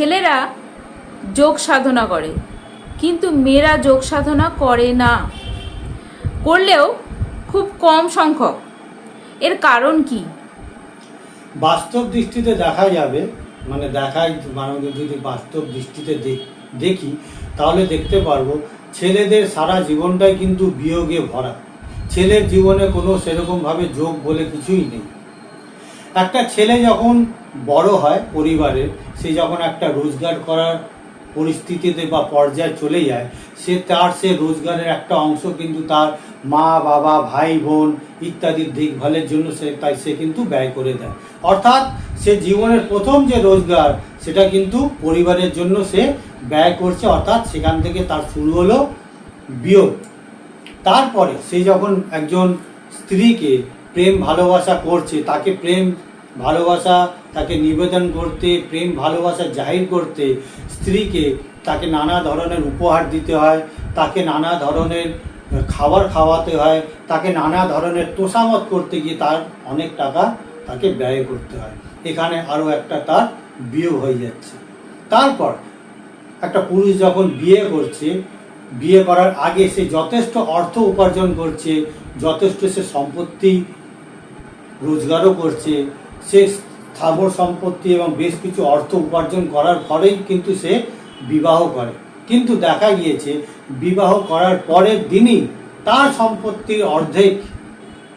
ছেলেরা যোগ সাধনা করে, কিন্তু মেয়েরা যোগ সাধনা করে না। করলেও খুব কম সংখ্যক। এর কারণ কি? বাস্তব দৃষ্টিতে দেখা যাবে মানে দেখাই মানে যদি বাস্তব দৃষ্টিতে দেখ- তাহলে দেখতে পারব, ছেলেদের সারা জীবনটাই কিন্তু বিয়োগে ভরা। ছেলের জীবনে কোনো সেরকমভাবে যোগ বলে কিছুই নেই। একটা ছেলে যখন বড় হয় পরিবারের, সে যখন একটা রোজগার করার পরিস্থিতিতে বা পর্যায়ে চলে যায়, সে তার সে রোজগারের একটা অংশ কিন্তু তার মা, বাবা, ভাই, বোন ইত্যাদির দেখভালের জন্য সে, তাই সে কিন্তু ব্যয় করে দেয়। অর্থাৎ সে জীবনের প্রথম যে রোজগার, সেটা কিন্তু পরিবারের জন্য সে ব্যয় করছে, অর্থাৎ সেখান থেকে তার শুরু হলো বিয়োগ। তারপরে সে যখন একজন স্ত্রীকে প্রেম ভালোবাসা করছে, তাকে প্রেম ভালোবাসা তাকে নিবেদন করতে, প্রেম, ভালোবাসা জাহির করতে স্ত্রীকে তাকে নানা ধরনের উপহার দিতে হয়, তাকে নানা ধরনের খাবার খাওয়াতে হয়, তাকে নানা ধরনের তোষামত করতে গিয়ে তার অনেক টাকা তাকে ব্যয় করতে হয়। এখানে আরও একটা তার বিয়োগ হয়ে যাচ্ছে। তারপর একটা পুরুষ যখন বিয়ে করছে, বিয়ে করার আগে সে যথেষ্ট অর্থ উপার্জন করছে, যথেষ্ট সে সম্পত্তি রোজগারও করছে, সে স্থাবর সম্পত্তি এবং বেশ কিছু অর্থ উপার্জন করার পরেই কিন্তু সে বিবাহ করে। কিন্তু দেখা গিয়েছে, বিবাহ করার পরের দিনই তার সম্পত্তির অর্ধেক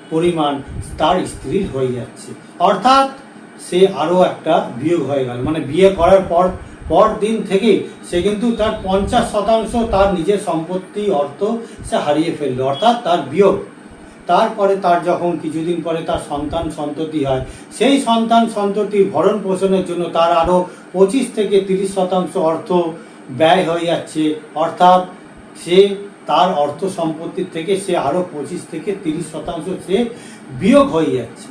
পরিমাণ তার স্ত্রীর হয়ে যাচ্ছে। অর্থাৎ সে আরও একটা বিয়োগ হয়ে গেল। মানে বিয়ে করার পর পর দিন থেকেই সে কিন্তু তার পঞ্চাশ শতাংশ তার নিজের সম্পত্তি, অর্থ সে হারিয়ে ফেলল। অর্থাৎ তার বিয়োগ। তারপরে তার যখন কিছুদিন পরে তার সন্তান সন্ততি হয়, সেই সন্তান সন্ততির ভরণ পোষণের জন্য তার আরও পঁচিশ থেকে তিরিশ শতাংশ অর্থ ব্যয় হয়ে যাচ্ছে। অর্থাৎ সে তার অর্থ সম্পত্তির থেকে সে আরও পঁচিশ থেকে তিরিশ শতাংশ সে বিয়োগ হয়ে যাচ্ছে।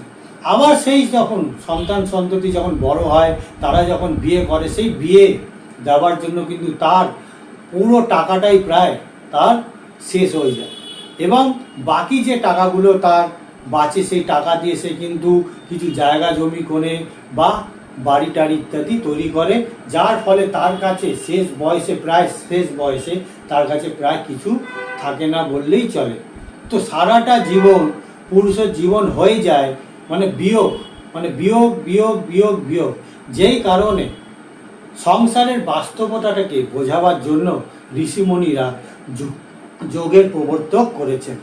আবার সেই যখন সন্তান সন্ততি যখন বড় হয়, তারা যখন বিয়ে করে, সেই বিয়ে দেওয়ার জন্য কিন্তু তার পুরো টাকাটাই প্রায় তার শেষ হয়ে যায়। এবং বাকি যে টাকাগুলো তার বাঁচে, সেই টাকা দিয়ে সে কিন্তু কিছু জায়গা, জমি, কোণে বা বাড়ি টাড়ি ইত্যাদি তৈরি করে। যার ফলে তার কাছে শেষ বয়সে, প্রায় শেষ বয়সে তার কাছে প্রায় কিছু থাকে না বললেই চলে। তো সারাটা জীবন পুরুষের জীবন হয়ে যায় মানে বিয়োগ মানে বিয়োগ বিয়োগ বিয়োগ বিয়োগ। যেই কারণে সংসারের বাস্তবতাটাকে বোঝাবার জন্য ঋষিমণিরা যোগের প্রবর্তক করেছেন।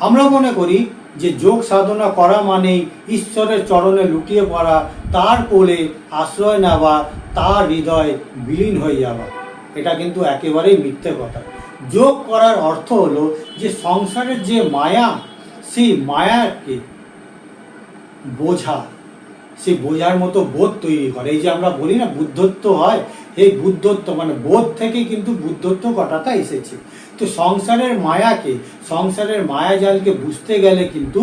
আমরা মনে করি যে যোগ সাধনা করা মানেই ঈশ্বরের চরণে লুটিয়ে পড়া, তার কোলে আশ্রয় নেওয়া, তার হৃদয় বিলীন হয়ে যাওয়া। এটা কিন্তু একেবারেই মিথ্যে কথা। যোগ করার অর্থ হলো যে সংসারের যে মায়া, সেই মায়াকে বোঝা সেই বোঝার মতো বোধ তৈরি করে। এই যে আমরা বলি না, বুদ্ধত্ব হয় এই বুদ্ধত্ব মানে বোধ থেকে কিন্তু বুদ্ধত্ব কথাটা এসেছে। তো সংসারের মায়াকে, সংসারের মায়াজালকে বুঝতে গেলে কিন্তু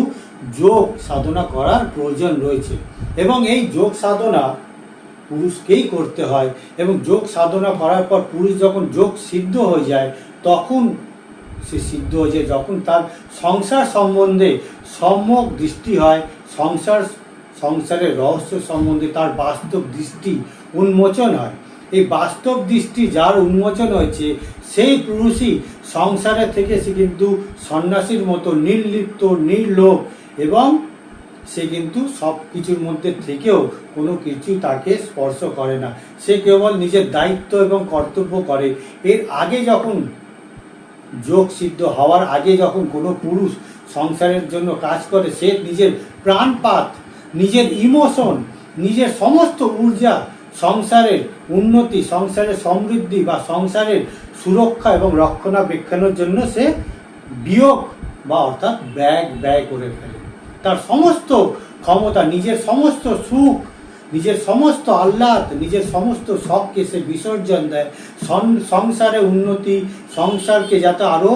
যোগ সাধনা করার প্রয়োজন রয়েছে। এবং এই যোগ সাধনা পুরুষকেই করতে হয়। এবং যোগ সাধনা করার পর পুরুষ যখন যোগ সিদ্ধ হয়ে যায়, তখন সে সিদ্ধ হয়ে যায়। যখন তার সংসার সম্বন্ধে সম্যক দৃষ্টি হয়, সংসার, সংসারের রহস্য সম্বন্ধে তার বাস্তব দৃষ্টি উন্মোচন হয় এই বাস্তব দৃষ্টি যার উন্মোচন হয়েছে, সেই পুরুষই সংসারে থেকে সে কিন্তু সন্ন্যাসীর মতো নির্লিপ্ত, নির্লোভ এবং সে কিন্তু সব কিছুর মধ্যে থেকেও কোনো কিছু তাকে স্পর্শ করে না। সে কেবল নিজের দায়িত্ব এবং কর্তব্য করে। এর আগে যখন যোগ সিদ্ধ হওয়ার আগে যখন কোনো পুরুষ সংসারের জন্য কাজ করে, সে নিজের প্রাণপাত, নিজের ইমোশন, নিজের সমস্ত ঊর্জা সংসারের উন্নতি, সংসারের সমৃদ্ধি বা সংসারের সুরক্ষা এবং রক্ষণাবেক্ষণের জন্য সে বিয়োগ বা অর্থাৎ ব্যয় ব্যয় করে ফেলে। তার সমস্ত ক্ষমতা, নিজের সমস্ত সুখ, নিজের সমস্ত আহ্লাদ, নিজের সমস্ত শখকে সে বিসর্জন দেয়। সংসারে উন্নতি, সংসারকে যাতে আরও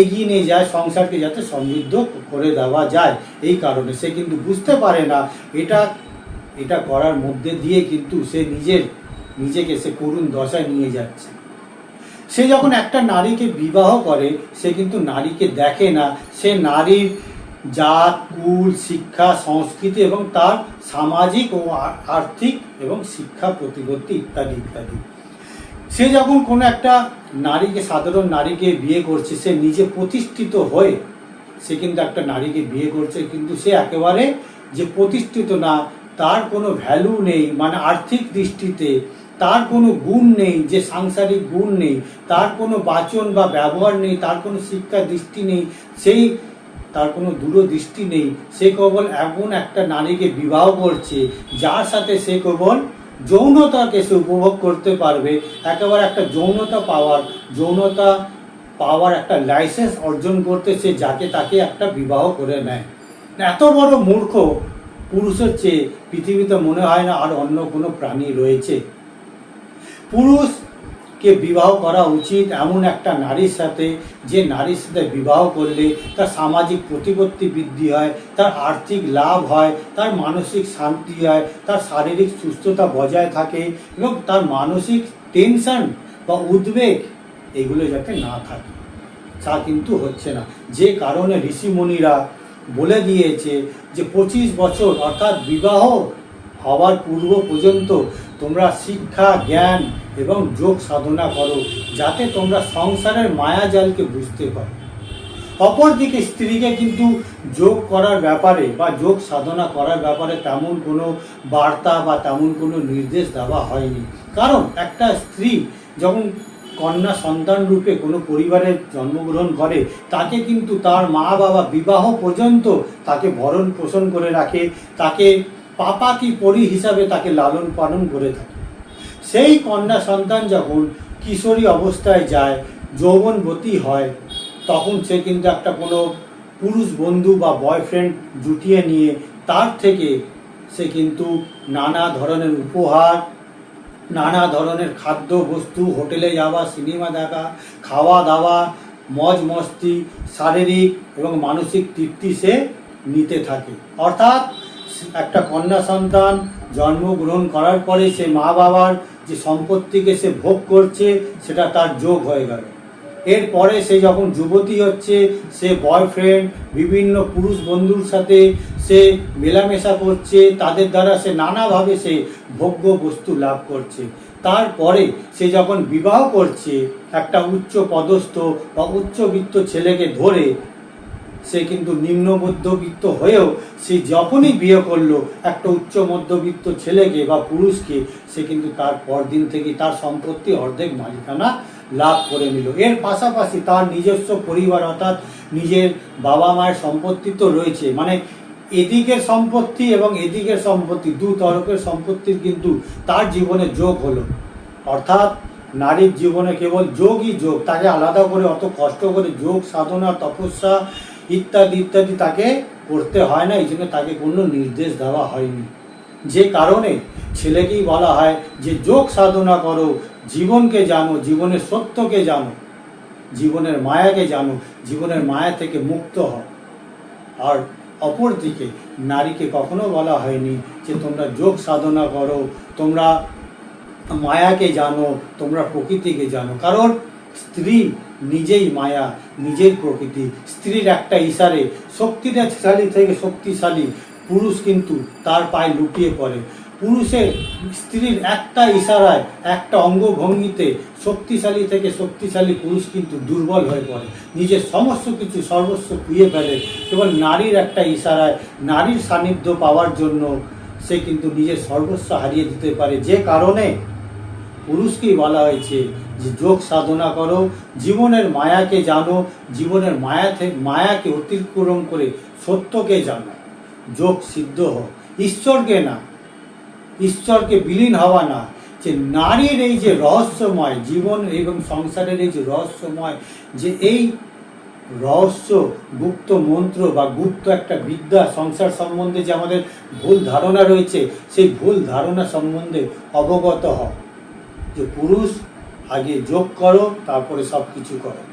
এগিয়ে নিয়ে যায়, সংসারকে যাতে সমৃদ্ধ করে দেওয়া যায়, এই কারণে। সে কিন্তু বুঝতে পারে না, এটা এটা করার মধ্যে দিয়ে কিন্তু সে নিজের, নিজেকে সে করুণ দশায় নিয়ে যাচ্ছে। সে যখন একটা নারীকে বিবাহ করে, সে কিন্তু নারীকে দেখে না। সে নারীর জাত, কুল, শিক্ষা, সংস্কৃতি এবং তার সামাজিক ও আর্থিক এবং শিক্ষা প্রতিপত্তি ইত্যাদি ইত্যাদি। সে যখন কোনো একটা নারীকে, সাধারণ নারীকে বিয়ে করছে, সে নিজে প্রতিষ্ঠিত হয়ে, সে কিন্তু একটা নারীকে বিয়ে করছে, কিন্তু সে একেবারে যে প্রতিষ্ঠিত না তার কোনো ভ্যালু নেই মানে আর্থিক দৃষ্টিতে তার কোনো গুণ নেই, যে সাংসারিক গুণ নেই, তার কোনো বাচন বা ব্যবহার নেই, তার কোনো শিক্ষা দৃষ্টি নেই, সেই তার কোনো দূরদৃষ্টি নেই, সে কেবল এমন একটা নারীকে বিবাহ করছে, যার সাথে সে কেবল যৌনতাকে সে উপভোগ করতে পারবে, একেবারে একটা যৌনতা পাওয়ার যৌনতা পাওয়ার একটা লাইসেন্স অর্জন করতে সে যাকে তাকে একটা বিবাহ করে নেয়। এত বড় মূর্খ পুরুষের চেয়ে পৃথিবীতে মনে হয় না আর অন্য কোনো প্রাণী রয়েছে। পুরুষকে বিবাহ করা উচিত এমন একটা নারীর সাথে, যে নারীর সাথে বিবাহ করলে তার সামাজিক প্রতিপত্তি বৃদ্ধি হয়, তার আর্থিক লাভ হয়, তার মানসিক শান্তি হয়, তার শারীরিক সুস্থতা বজায় থাকে এবং তার মানসিক টেনশন বা উদ্বেগ এগুলো যাতে না থাকে। তা কিন্তু হচ্ছে না। যে কারণে ঋষিমুনিরা বলে দিয়েছে যে পঁচিশ বছর, অর্থাৎ বিবাহ হওয়ার পূর্ব পর্যন্ত তোমরা শিক্ষা, জ্ঞান এবং যোগ সাধনা করো, যাতে তোমরা সংসারের মায়াজালকে বুঝতে পারো। অপরদিকে স্ত্রীকে কিন্তু যোগ করার ব্যাপারে বা যোগ সাধনা করার ব্যাপারে তেমন কোনো বার্তা বা তেমন কোনো নির্দেশ দেওয়া হয়নি। কারণ একটা স্ত্রী যখন কন্যা সন্তান রূপে কোনো পরিবারে জন্মগ্রহণ করে, তাকে কিন্তু তার মা বাবা বিবাহ পর্যন্ত তাকে ভরণ পোষণ করে রাখে, তাকে পাপা কি পরি হিসাবে তাকে লালন পালন করে থাকে। সেই কন্যা সন্তান যখন কিশোরী অবস্থায় যায়, যৌবনবতী হয়, তখন সে কিন্তু একটা কোনো পুরুষ বন্ধু বা বয়ফ্রেন্ড জুটিয়ে নিয়ে, তার থেকে সে কিন্তু নানা ধরনের উপহার নানা ধরনের খাদ্য, বস্তু, হোটেলে যাওয়া, সিনেমা দেখা, খাওয়া দাওয়া, মজ মস্তি, শারীরিক এবং মানসিক তৃপ্তি সে নিতে থাকে। অর্থাৎ একটা কন্যা সন্তান জন্মগ্রহণ করার পরে সে মা বাবার যে সম্পত্তিকে সে ভোগ করছে, সেটা তার যোগ হয়ে গেল। এরপরে সে যখন যুবতী হচ্ছে, সে বয়ফ্রেন্ড বিভিন্ন পুরুষ বন্ধুর সাথে সে মেলামেশা করছে, তাদের দ্বারা সে নানাভাবে সে ভোগ্য বস্তু লাভ করছে। তারপরে সে যখন বিবাহ করছে, একটা উচ্চ পদস্থ বা উচ্চবিত্ত ছেলেকে ধরে, সে কিন্তু নিম্ন মধ্যবিত্ত হয়েও সে যখনই বিয়ে করল, একটা উচ্চ মধ্যবিত্ত ছেলেকে বা পুরুষকে, সে কিন্তু তার পরদিন থেকে তার সম্পত্তি অর্ধেক মালিকানা লাভ করে নিল। এর পাশাপাশি তার নিজস্ব পরিবার অর্থাৎ নিজের বাবা মায়ের সম্পত্তি তো রয়েছে। মানে এদিকের সম্পত্তি এবং এদিকের সম্পত্তি, দু তরফের সম্পত্তির কিন্তু তার জীবনে যোগ হলো। অর্থাৎ নারীর জীবনে কেবল যোগই যোগ, তাকে আলাদা করে অত কষ্ট করে যোগ, সাধনা, তপস্যা ইত্যাদি ইত্যাদি তাকে করতে হয় না। এই জন্য তাকে কোনো নির্দেশ দেওয়া হয়নি। যে কারণে ছেলেকেই বলা হয় যে যোগ সাধনা করো, জীবনকে জানো, জীবনের সত্যকে জানো, জীবনের মায়াকে জানো, জীবনের মায়া থেকে মুক্ত হও। আর অপরদিকে নারীকে কখনো বলা হয়নি যে তোমরা যোগ সাধনা করো, তোমরা মায়াকে জানো, তোমরা প্রকৃতিকে জানো। কারণ স্ত্রী নিজেই মায়া, নিজের প্রকৃতি। স্ত্রীর একটা ইশারে শক্তিশালী থেকে শক্তিশালী। পুরুষ কিন্তু তার পায়ে লুটিয়ে পড়ে। পুরুষের স্ত্রীর একটা ইশারায়, একটা অঙ্গভঙ্গিতে শক্তিশালী থেকে শক্তিশালী পুরুষ কিন্তু দুর্বল হয়ে পড়ে। নিজের সমস্ত কিছু সর্বস্ব পুয়ে ফেলে। কেবল নারীর একটা ইশারায়, নারীর সান্নিধ্য পাওয়ার জন্য সে কিন্তু নিজের সর্বস্ব হারিয়ে দিতে পারে। যে কারণে পুরুষকেই বলা হয়েছে যে, যোগ সাধনা করো, জীবনের মায়াকে জানো, জীবনের মায়া থেকে মায়াকে অতিক্রম করে সত্যকে জানো। যোগ সিদ্ধ হোক ঈশ্বরকে না, ঈশ্বরকে বিলীন হওয়া না। যে নারীর এই যে রহস্যময় জীবন এবং সংসারের এই যে রহস্যময়, যে এই রহস্য, গুপ্ত মন্ত্র বা গুপ্ত একটা বিদ্যা সংসার সম্বন্ধে যে আমাদের ভুল ধারণা রয়েছে, সেই ভুল ধারণা সম্বন্ধে অবগত হও যে পুরুষ আগে যোগ করো, তারপরে সব কিছু করো।